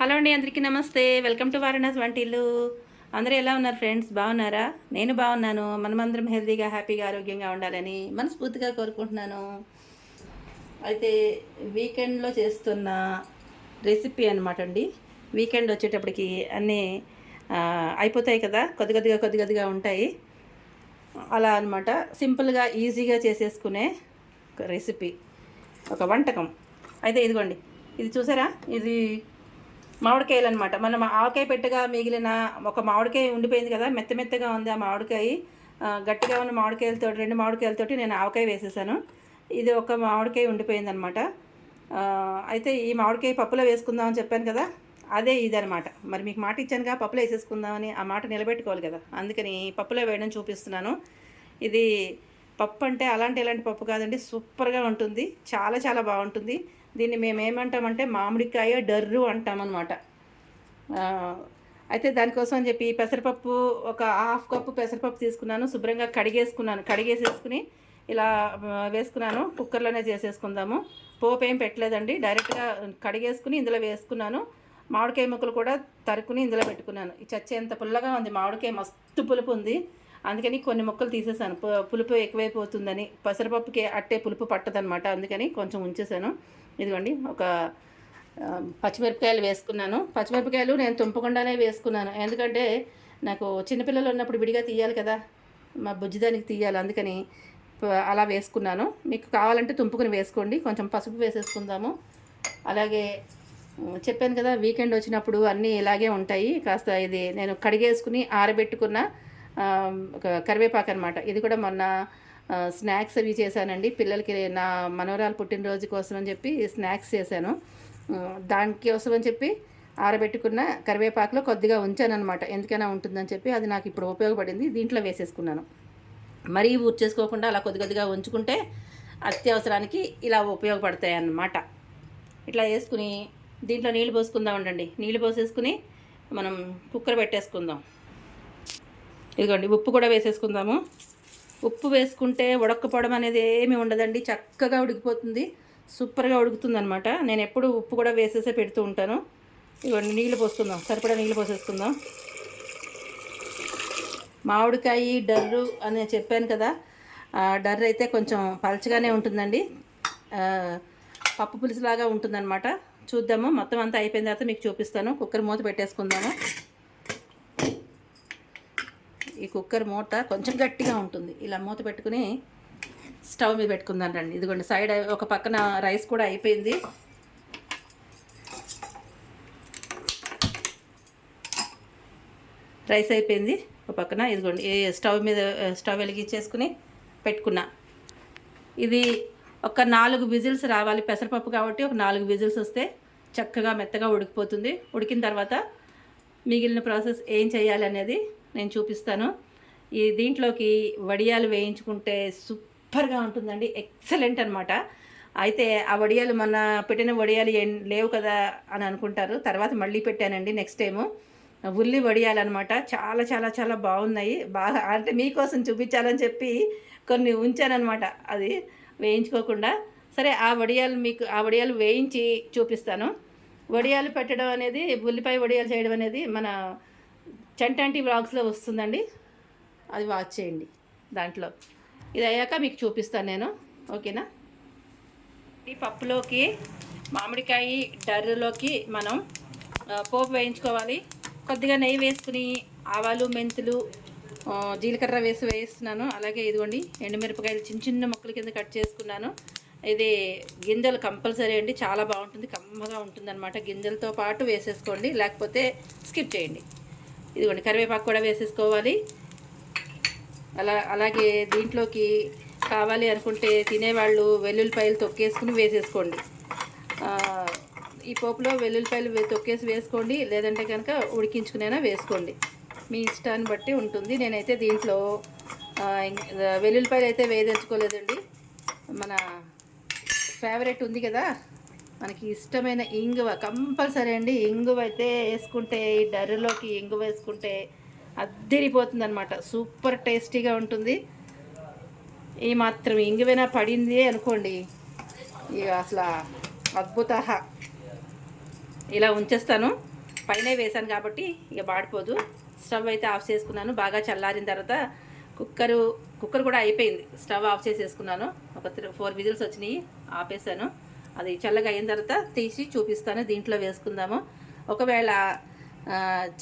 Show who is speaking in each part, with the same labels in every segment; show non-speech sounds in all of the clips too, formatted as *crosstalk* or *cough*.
Speaker 1: Hello అండి అందరికీ నమస్తే. వెల్కమ్ టు వారణాసి వంటిల్లు. అందరూ ఎలా ఉన్నారు ఫ్రెండ్స్? బాగున్నారా? నేను బాగున్నాను. మనమందరం హెల్తీగా హ్యాపీగా ఆరోగ్యంగా ఉండాలని మనస్ఫూర్తిగా కోరుకుంటున్నాను. అయితే వీకెండ్లో చేస్తున్న రెసిపీ అనమాట అండి. వీకెండ్ వచ్చేటప్పటికి అన్నీ అయిపోతాయి కదా? కొద్ది కొద్దిగా కొద్ది కొద్దిగా ఉంటాయి. అలా అనమాట సింపుల్గా ఈజీగా చేసేసుకునే ఒక రెసిపీ. ఒక వంటకం. అయితే ఇదిగోండి. ఇది చూసారా? ఇది మామిడికాయలు అనమాట మనం ఆవకాయ పెట్టగా మిగిలిన ఒక మామిడికాయ ఉండిపోయింది కదా మెత్త మెత్తగా ఉంది ఆ మామిడికాయ. గట్టిగా ఉన్న మామిడికాయలతో రెండు మామిడికాయలతోటి నేను ఆవకాయ వేసేసాను. ఇది ఒక మామిడికాయ ఉండిపోయింది అనమాట అయితే ఈ మామిడికాయ పప్పులో వేసుకుందామని చెప్పాను కదా అదే ఇదనమాట మరి మీకు మాట ఇచ్చానుగా పప్పులో వేసేసుకుందామని ఆ మాట నిలబెట్టుకోవాలి కదా అందుకని పప్పులో వేయడం చూపిస్తున్నాను. ఇది పప్పు అంటే అలాంటి ఇలాంటి పప్పు కాదండి సూపర్గా ఉంటుంది చాలా చాలా బాగుంటుంది. దీన్ని మేము ఏమంటామంటే మామిడికాయ డర్రు అంటామన్నమాట. అనమాట అయితే దానికోసం అని చెప్పి పెసరపప్పు ఒక హాఫ్ కప్పు పెసరపప్పు తీసుకున్నాను శుభ్రంగా కడిగేసుకున్నాను. కడిగేసేసుకుని ఇలా వేసుకున్నాను. కుక్కర్లోనే చేసేసుకుందాము. పోపు ఏం పెట్టలేదండి. డైరెక్ట్గా కడిగేసుకుని ఇందులో వేసుకున్నాను. మామిడికాయ ముక్కలు కూడా తరుకుని ఇందులో పెట్టుకున్నాను. ఈ చచ్చేంత పుల్లగా ఉంది. మామిడికాయ మస్తు పులుపు ఉంది. అందుకని కొన్ని ముక్కలు తీసేసాను. పులుపు ఎక్కువైపోతుందని. పెసరపప్పుకి అట్టే పులుపు పట్టదనమాట అందుకని కొంచెం ఉంచేసాను. ఇదిగోండి ఒక పచ్చిమిరపకాయలు వేసుకున్నాను. పచ్చిమిరపకాయలు నేను తుంపకుండానే వేసుకున్నాను. ఎందుకంటే నాకు చిన్నపిల్లలు ఉన్నప్పుడు విడిగా తీయాలి కదా. మా బుజ్జిదానికి తీయాలి అందుకని అలా వేసుకున్నాను. మీకు కావాలంటే తుంపుకుని వేసుకోండి. కొంచెం పసుపు వేసేసుకుందాము. అలాగే చెప్పాను కదా వీకెండ్ వచ్చినప్పుడు అన్నీ ఇలాగే ఉంటాయి. కాస్త ఇది నేను కడిగేసుకుని ఆరబెట్టుకున్న ఒక కరివేపాకు అనమాట ఇది కూడా మొన్న స్నాక్స్ అవి చేశానండి. పిల్లలకి నా మనవరాలు పుట్టినరోజు కోసం అని చెప్పి స్నాక్స్ చేశాను. దానికోసం అని చెప్పి ఆరబెట్టుకున్న కరివేపాకులో కొద్దిగా ఉంచాను అనమాట ఎందుకైనా ఉంటుందని చెప్పి అది నాకు ఇప్పుడు ఉపయోగపడింది. దీంట్లో వేసేసుకున్నాను. మరీ ఊర్చేసుకోకుండా అలా కొద్ది కొద్దిగా ఉంచుకుంటే అత్యవసరానికి ఇలా ఉపయోగపడతాయి అన్నమాట ఇట్లా వేసుకుని దీంట్లో నీళ్ళు పోసుకుందాం ఉండండి. నీళ్ళు పోసేసుకుని మనం కుక్కర్ పెట్టేసుకుందాం. ఇదిగోండి ఉప్పు కూడా వేసేసుకుందాము. ఉప్పు వేసుకుంటే ఉడకపోవడం అనేది ఏమీ ఉండదండి. చక్కగా ఉడికిపోతుంది. సూపర్గా ఉడుకుతుంది అనమాట నేను ఎప్పుడు ఉప్పు కూడా వేసేసే పెడుతూ ఉంటాను. ఇదిగోండి నీళ్ళు పోసుకుందాం. సరిపడా నీళ్ళు పోసేసుకుందాం. మామిడికాయ డర్రు అని చెప్పాను కదా డర్రు అయితే కొంచెం పలచగానే ఉంటుందండి. పప్పు పులుసులాగా ఉంటుందన్నమాట. చూద్దాము. మొత్తం అంతా అయిపోయిన తర్వాత మీకు చూపిస్తాను. కుక్కర్ మూత పెట్టేసుకుందాము. ఈ కుక్కర్ మూత కొంచెం గట్టిగా ఉంటుంది. ఇలా మూత పెట్టుకుని స్టవ్ మీద పెట్టుకుందాం రండి. ఇదిగోండి సైడ్ ఒక పక్కన రైస్ కూడా అయిపోయింది. రైస్ అయిపోయింది. ఒక పక్కన ఇదిగోండి ఏ స్టవ్ మీద స్టవ్ వెలిగించేసుకుని పెట్టుకున్నా. ఇది ఒక నాలుగు విజిల్స్ రావాలి. పెసరపప్పు కాబట్టి ఒక నాలుగు విజిల్స్ వస్తే చక్కగా మెత్తగా ఉడికిపోతుంది. ఉడికిన తర్వాత మిగిలిన ప్రాసెస్ ఏం చేయాలి అనేది నేను చూపిస్తాను. ఈ దీంట్లోకి వడియాలు వేయించుకుంటే సూపర్గా ఉంటుందండి. ఎక్సలెంట్ అనమాట అయితే ఆ వడియాలు మన పెట్టిన వడియాలు ఏం లేవు కదా అని అనుకుంటారు. తర్వాత మళ్ళీ పెట్టానండి నెక్స్ట్ టైము. ఉల్లి వడియాలు అనమాట చాలా చాలా చాలా బాగున్నాయి. బాగా అంటే మీకోసం చూపించాలని చెప్పి కొన్ని ఉంచానమాట అది వేయించుకోకుండా. సరే ఆ వడియాలు మీకు ఆ వడియాలు వేయించి చూపిస్తాను. వడియాలు పెట్టడం అనేది ఉల్లిపాయ వడియాలు చేయడం అనేది మన చంటంటి బ్లాగ్స్లో వస్తుందండి. అది వాచ్ చేయండి దాంట్లో. ఇది అయ్యాక మీకు చూపిస్తాను నేను. ఓకేనా? ఈ పప్పులోకి మామిడికాయ డర్రలోకి మనం పోపు వేయించుకోవాలి. కొద్దిగా నెయ్యి వేసుకుని ఆవాలు మెంతులు జీలకర్ర వేసి వేస్తున్నాను అలాగే ఇదిగోండి ఎండుమిరపకాయలు చిన్న చిన్న ముక్కల కింద కట్ చేసుకున్నాను. ఇది గింజలు కంపల్సరీ అండి. చాలా బాగుంటుంది. కమ్మగా ఉంటుంది అనమాట గింజలతో పాటు వేసేసుకోండి. లేకపోతే స్కిప్ చేయండి. ఇదిగోండి కరివేపాకు కూడా వేసేసుకోవాలి. అలా అలాగే దీంట్లోకి కావాలి అనుకుంటే తినేవాళ్ళు వెల్లుల్లిపాయలు తొక్కేసుకుని వేసేసుకోండి. ఈ పోపులో వెల్లుల్లిపాయలు తొక్కేసి వేసుకోండి లేదంటే కనుక ఉడికించుకునేనా వేసుకోండి. మీ ఇష్టాన్ని బట్టి ఉంటుంది. నేనైతే దీంట్లో వెల్లుల్లిపాయలు అయితే వేదెంచుకోలేదండి మన ఫేవరెట్ ఉంది కదా మనకి ఇష్టమైన ఇంగువ. కంపల్సరీ అండి ఇంగువ అయితే వేసుకుంటే ఈ డర్రలోకి ఇంగువ వేసుకుంటే అద్దరిపోతుంది అనమాట సూపర్ టేస్టీగా ఉంటుంది. ఈ మాత్రం ఇంగువైనా పడింది అనుకోండి ఇక అసలు అద్భుత ఇలా ఉంచేస్తాను. పైన వేసాను కాబట్టి ఇక బాడిపోదు స్టవ్ అయితే ఆఫ్ చేసుకున్నాను. బాగా చల్లారిన తర్వాత కుక్కరు కుక్కర్ కూడా అయిపోయింది. స్టవ్ ఆఫ్ చేసేసుకున్నాను. ఒక త్రీ ఫోర్ విజిల్స్ వచ్చినాయి. ఆపేసాను అది చల్లగా అయిన తర్వాత తీసి చూపిస్తాను దీంట్లో వేసుకుందాము. ఒకవేళ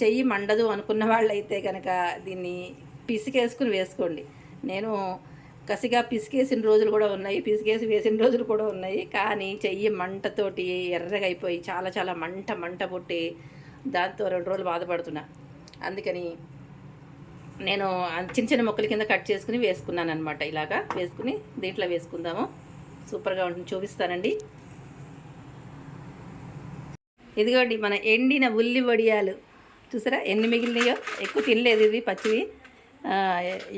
Speaker 1: చెయ్యి మండదు అనుకున్న వాళ్ళైతే కనుక దీన్ని పిసికేసుకుని వేసుకోండి. నేను కసిగా పిసికేసిన రోజులు కూడా ఉన్నాయి పిసికేసి వేసిన రోజులు కూడా ఉన్నాయి కానీ చెయ్యి మంటతోటి ఎర్రగా అయిపోయి చాలా చాలా మంట మంట పుట్టి దాంతో రెండు రోజులు బాధపడుతున్నా. అందుకని నేను చిన్న చిన్న మొక్కల కింద కట్ చేసుకుని వేసుకున్నాను అనమాట ఇలాగా వేసుకుని దీంట్లో వేసుకుందాము. సూపర్గా ఉంటుంది చూపిస్తానండి. ఇదిగోండి మన ఎండిన ఉల్లి వడియాలు. చూసారా? ఎన్ని మిగిలినాయో? ఎక్కువ తినలేదు ఇవి పచ్చివి.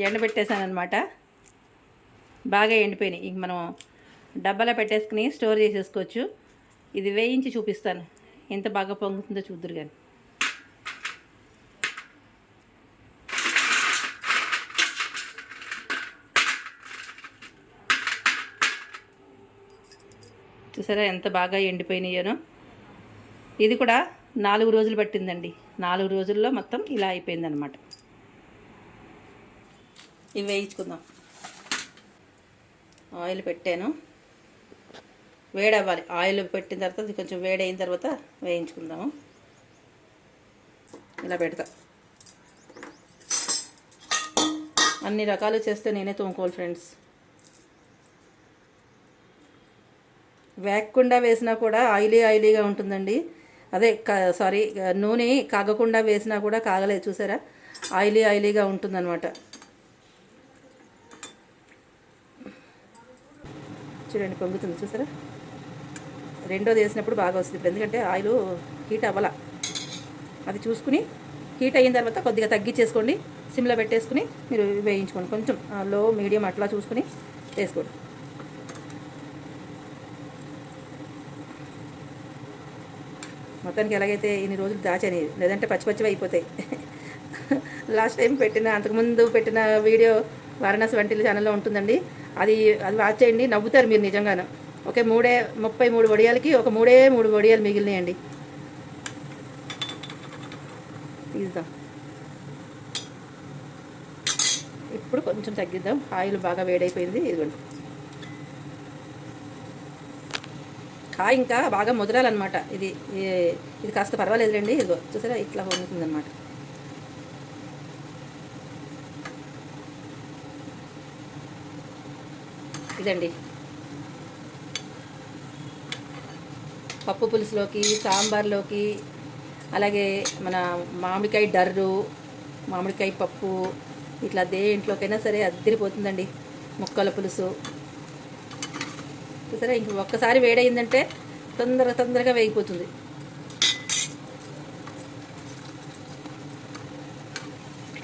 Speaker 1: ఎండబెట్టేశాను అనమాట బాగా ఎండిపోయినాయి. ఇంక మనం డబ్బాలో పెట్టేసుకుని స్టోర్ చేసేసుకోవచ్చు. ఇది వేయించి చూపిస్తాను. ఎంత బాగా పొంగుతుందో చూద్దరు కానీ చూసారా ఎంత బాగా ఎండిపోయినాయోనో? ఇది కూడా నాలుగు రోజులు పట్టిందండి. నాలుగు రోజుల్లో మొత్తం ఇలా అయిపోయిందనమాట ఇవి వేయించుకుందాం. ఆయిల్ పెట్టాను. వేడవ్వాలి. ఆయిల్ పెట్టిన తర్వాత ఇది కొంచెం వేడైన తర్వాత వేయించుకుందాము. ఇలా పెడతా. అన్ని రకాలు చేస్తే నేనే తోముకోవాలి ఫ్రెండ్స్. వేగకుండా వేసినా కూడా ఆయిలీ ఆయిలీగా ఉంటుందండి. అదే క- సారీ నూనె కాగకుండా వేసినా కూడా కాగలేదు చూసారా? ఆయిలీ ఆయిలీగా ఉంటుందన్నమాట. చూడండి పొంగుతుంది చూసారా? రెండోది వేసినప్పుడు బాగా వస్తుంది ఇప్పుడు ఎందుకంటే ఆయిల్ హీట్ అవ్వాల. అది చూసుకుని హీట్ అయిన తర్వాత కొద్దిగా తగ్గించేసుకోండి. సిమ్లో పెట్టేసుకుని మీరు వేయించుకోండి. కొంచెం లో మీడియం అట్లా చూసుకుని వేసుకోండి. మొత్తానికి ఎలాగైతే ఇన్ని రోజులు దాచని లేదంటే పచ్చిపచ్చివి అయిపోతాయి. లాస్ట్ టైం పెట్టిన అంతకుముందు పెట్టిన వీడియో వారణాసి వంటిల ఛానల్లో ఉంటుందండి. అది అది వాచ్ చేయండి నవ్వుతారు మీరు నిజంగాను. ఒకే మూడే ముప్పై మూడు వడియాలకి ఒక మూడే మూడు వడియాలు మిగిలినాయండి. తీద్దాం ఇప్పుడు కొంచెం తగ్గిద్దాం. ఆయిల్ బాగా వేడైపోయింది ఇదిగోండి. కాయ ఇంకా బాగా ముదరాలన్నమాట. ఇది ఇది కాస్త పర్వాలేదులేండి ఇదిగో చూసారా? ఇట్లా వండుతుందన్నమాట. ఇదండి. పప్పు పులుసులోకి సాంబార్లోకి అలాగే మన మామిడికాయ డర్రు మామిడికాయ పప్పు ఇట్లా దేంట్లోకైనా సరే అద్దరిపోతుందండి. ముక్కల పులుసు. చూసారా? ఇంక ఒక్కసారి వేడయిందంటే తొందర తొందరగా వేగిపోతుంది.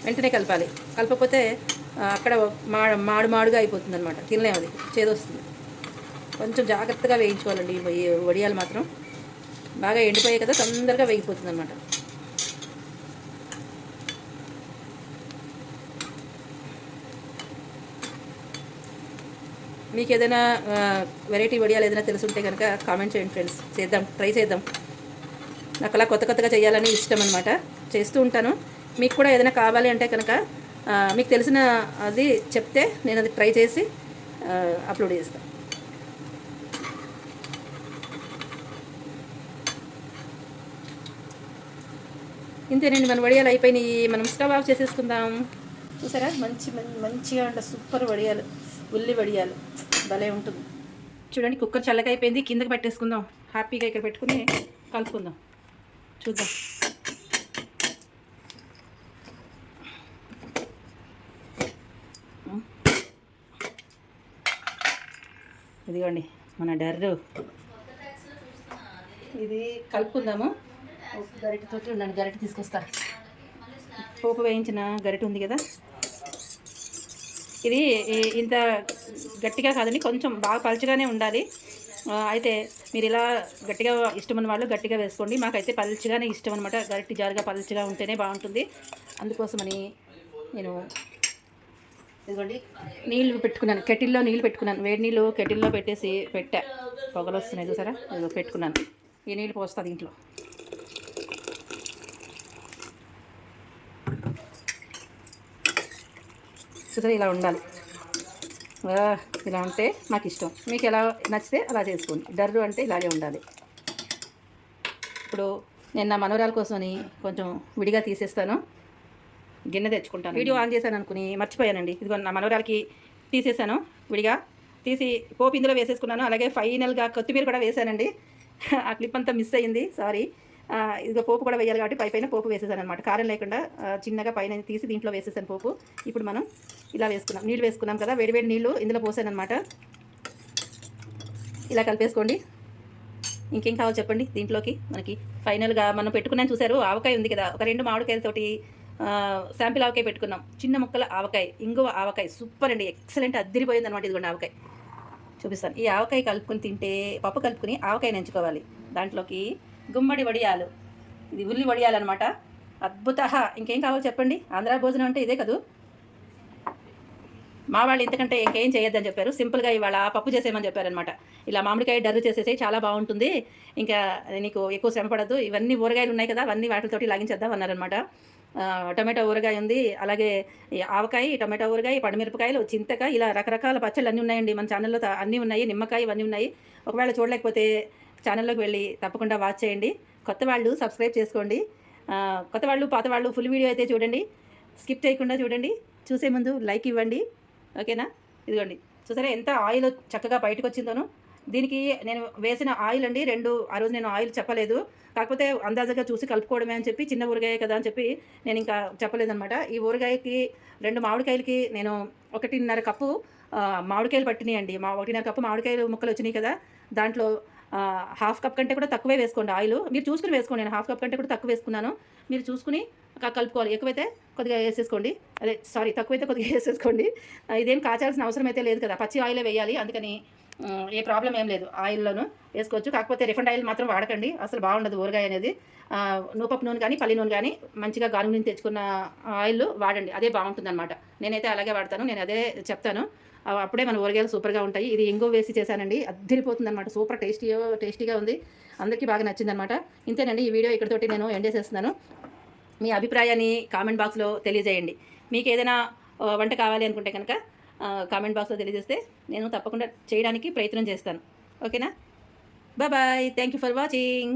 Speaker 1: వెంటనే కలపాలి. కలపకపోతే అక్కడ మా మాడు మాడుగా అయిపోతుంది అనమాట తినలేము అది. చేదొస్తుంది. కొంచెం జాగ్రత్తగా వేయించుకోవాలండి. ఈ వడియాలు మాత్రం. బాగా ఎండిపోయాయి కదా తొందరగా వేగిపోతుంది అనమాట మీకు ఏదైనా వెరైటీ వడియాలు ఏదైనా తెలుసుంటే కనుక కామెంట్ చేయండి ఫ్రెండ్స్ చేద్దాం ట్రై చేద్దాం. నాకు అలా కొత్త కొత్తగా చేయాలని ఇష్టం అనమాట చేస్తూ ఉంటాను. మీకు కూడా ఏదైనా కావాలి అంటే కనుక మీకు తెలిసిన అది చెప్తే నేను అది ట్రై చేసి అప్లోడ్ చేస్తాను ఇంతేనండి మన వడియాలు అయిపోయినాయి. మనం స్టవ్ ఆఫ్ చేసేసుకుందాం. చూసారా? మంచి మంచిగా ఉండే సూపర్ వడియాలు. ఉల్లి వడియాలు. భలే ఉంటుంది. చూడండి కుక్కర్ చల్లగా అయిపోయింది కిందకి పెట్టేసుకుందాం. హ్యాపీగా ఇక్కడ పెట్టుకుని కలుపుకుందాం. చూద్దాం. ఇదిగోండి మన డర్రు. ఇది కలుపుకుందాము. ఒక గరిటెతో ఉండండి గరిటె తీసుకొస్తా. పోపు వేయించిన గరిటె ఉంది కదా? ఇది ఇంత గట్టిగా కాదండి కొంచెం బాగా పలుచగానే ఉండాలి. అయితే మీరు ఇలా గట్టిగా ఇష్టం వాళ్ళు గట్టిగా వేసుకోండి. మాకైతే పలుచగానే ఇష్టం అనమాట గట్టి జారుగా పలుచగా ఉంటేనే బాగుంటుంది. అందుకోసమని నేను ఇదిగోండి నీళ్ళు పెట్టుకున్నాను. కెటిల్లో నీళ్ళు పెట్టుకున్నాను. వేడి నీళ్ళు కెటిల్లో పెట్టేసి పెట్టా. పొగలు వస్తున్నాయి చూసారా? ఇదిగో పెట్టుకున్నాను. ఈ నీళ్ళు పోస్తా దీంట్లో చూసారా ఇలా ఉండాలి. ఇలా ఉంటే మాకు ఇష్టం మీకు ఎలా నచ్చితే అలా చేసుకోండి. డర్రు అంటే ఇలాగే ఉండాలి. ఇప్పుడు నేను నా మనవరాల కోసమని కొంచెం విడిగా తీసేస్తాను. గిన్నె తెచ్చుకుంటాను. వీడియో ఆన్ చేశాను అనుకుని మర్చిపోయానండి. ఇదిగో నా మనవరాలకి తీసేసాను విడిగా. తీసి పోపు ఇందులో వేసేసుకున్నాను. అలాగే ఫైనల్గా కొత్తిమీర కూడా వేసానండి *laughs* ఆ క్లిప్ అంతా మిస్ అయ్యింది. సారీ. ఇదిగో పోపు కూడా వేయాలి కాబట్టి పై పైన పోపు వేసేసాను అనమాట కారం లేకుండా చిన్నగా పైన తీసి దీంట్లో వేసేసాను పోపు. ఇప్పుడు మనం ఇలా వేసుకున్నాం. నీళ్ళు వేసుకున్నాం కదా వేడివేడి నీళ్ళు ఇందులో పోసాను అనమాట ఇలా కలిపేసుకోండి. ఇంకేం కావాలో చెప్పండి దీంట్లోకి మనకి. ఫైనల్గా మనం పెట్టుకున్నాను చూసారు ఆవకాయ ఉంది కదా. ఒక రెండు మామిడికాయలతోటి శాంపిల్ ఆవకాయ పెట్టుకున్నాం. చిన్న ముక్కల ఆవకాయ ఇంగువ ఆవకాయ సూపర్ అండి. ఎక్సలెంట్ అద్దరిపోయింది అనమాట ఇదిగోండి ఆవకాయ. చూపిస్తాను. ఈ ఆవకాయ కలుపుకొని తింటే పప్పు కలుపుకొని ఆవకాయ నెంచుకోవాలి దాంట్లోకి గుమ్మడి వడియాలు. ఇది ఉల్లి వడియాలు అనమాట అద్భుత ఇంకేం కావాలో చెప్పండి. ఆంధ్ర భోజనం అంటే ఇదే కదూ? మా వాళ్ళు ఇంతకంటే ఇంకేం చేయొద్దని చెప్పారు. సింపుల్గా ఇవాళ పప్పు చేసేయమని చెప్పారనమాట ఇలా మామిడికాయ డర్రు చేసేసి చాలా బాగుంటుంది. ఇంకా నీకు ఎక్కువ శ్రమ పడద్దు. ఇవన్నీ ఊరగాయలు ఉన్నాయి కదా అవన్నీ వాటితోటి లాగించేద్దాం అన్నారనమాట టమాటో ఊరగాయ ఉంది. అలాగే ఆవకాయ టమాటో ఊరగాయ పండుమిరపకాయలు చింతకాయ ఇలా రకరకాల పచ్చళ్ళు అన్నీ ఉన్నాయండి మన ఛానల్లో అన్నీ ఉన్నాయి. నిమ్మకాయ ఇవన్నీ ఉన్నాయి. ఒకవేళ చూడలేకపోతే ఛానల్లోకి వెళ్ళి తప్పకుండా వాచ్ చేయండి. కొత్త వాళ్ళు సబ్స్క్రైబ్ చేసుకోండి. కొత్త వాళ్ళు పాత వాళ్ళు ఫుల్ వీడియో అయితే చూడండి. స్కిప్ చేయకుండా చూడండి. చూసే ముందు లైక్ ఇవ్వండి. ఓకేనా ఇదిగోండి. చూసారా ఎంత ఆయిల్ చక్కగా బయటకు వచ్చిందోను? దీనికి నేను వేసిన ఆయిల్ అండి రెండు ఆ రోజు నేను ఆయిల్ చెప్పలేదు. కాకపోతే అందాజగా చూసి కలుపుకోవడమే అని చెప్పి చిన్న ఊరగాయ కదా అని చెప్పి నేను ఇంకా చెప్పలేదనమాట ఈ ఊరగాయకి రెండు మామిడికాయలకి నేను ఒకటిన్నర కప్పు మామిడికాయలు పట్టినాయండి మా ఒకటిన్నర కప్పు మామిడికాయలు ముక్కలు వచ్చినాయి కదా. దాంట్లో హాఫ్ కప్ కంటే కూడా తక్కువే వేసుకోండి ఆయిల్. మీరు చూసుకుని వేసుకోండి నేను హాఫ్ కప్ కంటే కూడా తక్కువ వేసుకున్నాను. మీరు చూసుకుని కలుపుకోవాలి. ఎక్కువైతే కొద్దిగా వేసేసుకోండి. అదే సారీ తక్కువైతే కొద్దిగా వేసేసుకోండి. ఇదేం కాచాల్సిన అవసరం అయితే లేదు కదా. పచ్చి ఆయిలే వేయాలి. అందుకని ఏ ప్రాబ్లం ఏం లేదు. ఆయిల్లోనూ వేసుకోవచ్చు. కాకపోతే రిఫండ్ ఆయిల్ మాత్రం వాడకండి. అసలు బాగుండదు ఊరగాయ అనేది. నూపపు నూనె కానీ పల్లి నూనె కానీ మంచిగా గాను నుంచి తెచ్చుకున్న ఆయిల్ వాడండి. అదే బాగుంటుంది అనమాట నేనైతే అలాగే వాడతాను. నేను అదే చెప్తాను. అప్పుడే మన ఊరగాయలు సూపర్గా ఉంటాయి. ఇది ఎంగో వేసి చేశానండి. అద్దరిపోతుంది అనమాట సూపర్ టేస్టీ టేస్టీగా ఉంది. అందరికీ బాగా నచ్చిందనమాట ఇంతేనండి ఈ వీడియో ఇక్కడితోటి నేను ఎండ్ చేసేస్తున్నాను. మీ అభిప్రాయాన్ని కామెంట్ బాక్స్లో తెలియజేయండి. మీకు ఏదైనా వంట కావాలి అనుకుంటే కనుక కామెంట్ బాక్స్లో తెలియజేస్తే నేను తప్పకుండా చేయడానికి ప్రయత్నం చేస్తాను. ఓకేనా? Bye thank you for watching.